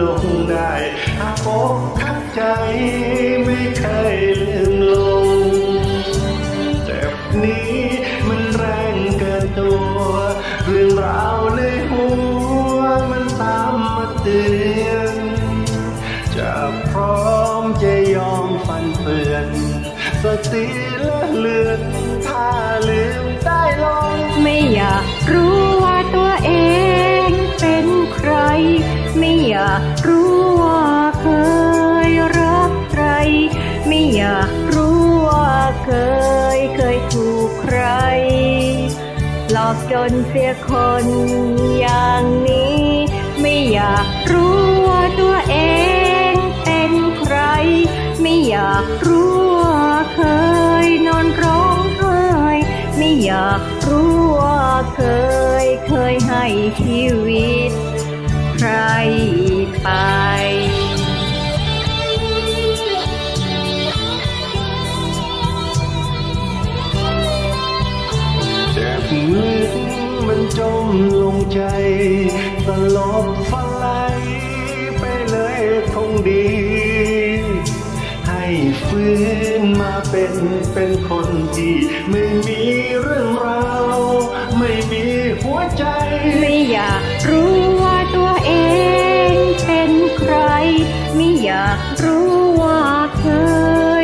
ลงได้หักอกหักใจไม่เคยลืมลงเจ็บนี้มันแรงเกินตัว เรื่องราวในหัวมันตามมาเตือนจะพร้อมจะยอมฟันเฟือนสติและเลือดถ้าลืมได้ลงไม่อยากรู้ว่าตัวเองเป็นใคร ไม่อยากรู้ว่าเคยรักใคร ไม่อยากรู้ว่าเคยเคยถูกใคร หลอกจนเสียคนอย่างนี้ ไม่อยากรู้ว่าตัวเองเป็นใคร ไม่อยากรู้ว่าเคยนอนร้องไห้ไม่อยากรู้ว่าเคยเคยให้ชีวิต ไปเจ็บลึกมันจมลงใจตลบฝันไหลไปเลยคงดี ให้ฟื้นมาเป็นเป็นคนที่ไม่มีเรื่องราว ไม่มีหัวใจ ไม่อยากรู้ ไม่อยากรู้ว่าเค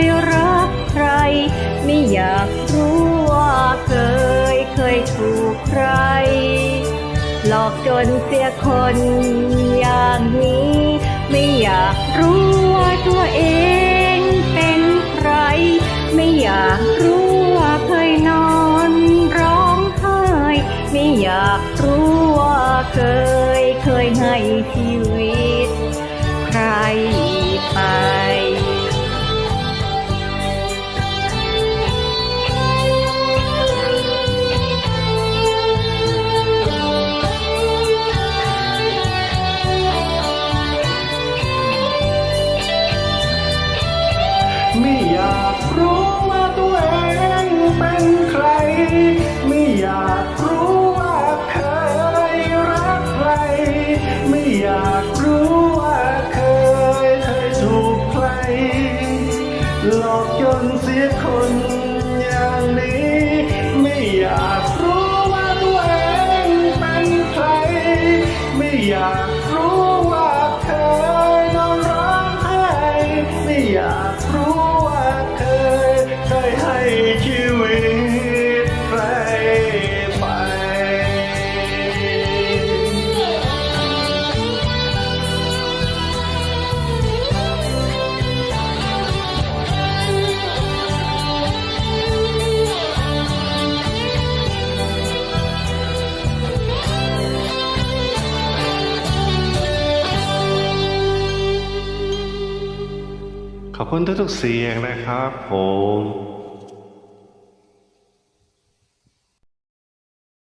ยรักใคร ไม่อยากรู้ว่าเคยเคยถูกใคร หลอกจนเสียคนอย่างนี้ ไม่อยากรู้ว่าตัวเองเป็นใคร ไม่อยากรู้ว่าเคยนอนร้องไห้ไม่อยากรู้ว่าเคยเคยให้ชีวิต ไปไม่อยากรู้ว่าตัวเองเป็นใคร ไม่อยาก หลอกจนเสียคนอย่างนี้ ไม่อยากรู้ว่าตัวเองเป็นใคร ไม่อยากรู้ว่าเคยนอนร้องไห้ไม่อยากรู้ ขอบคุณทุกๆเสียงนะครับผม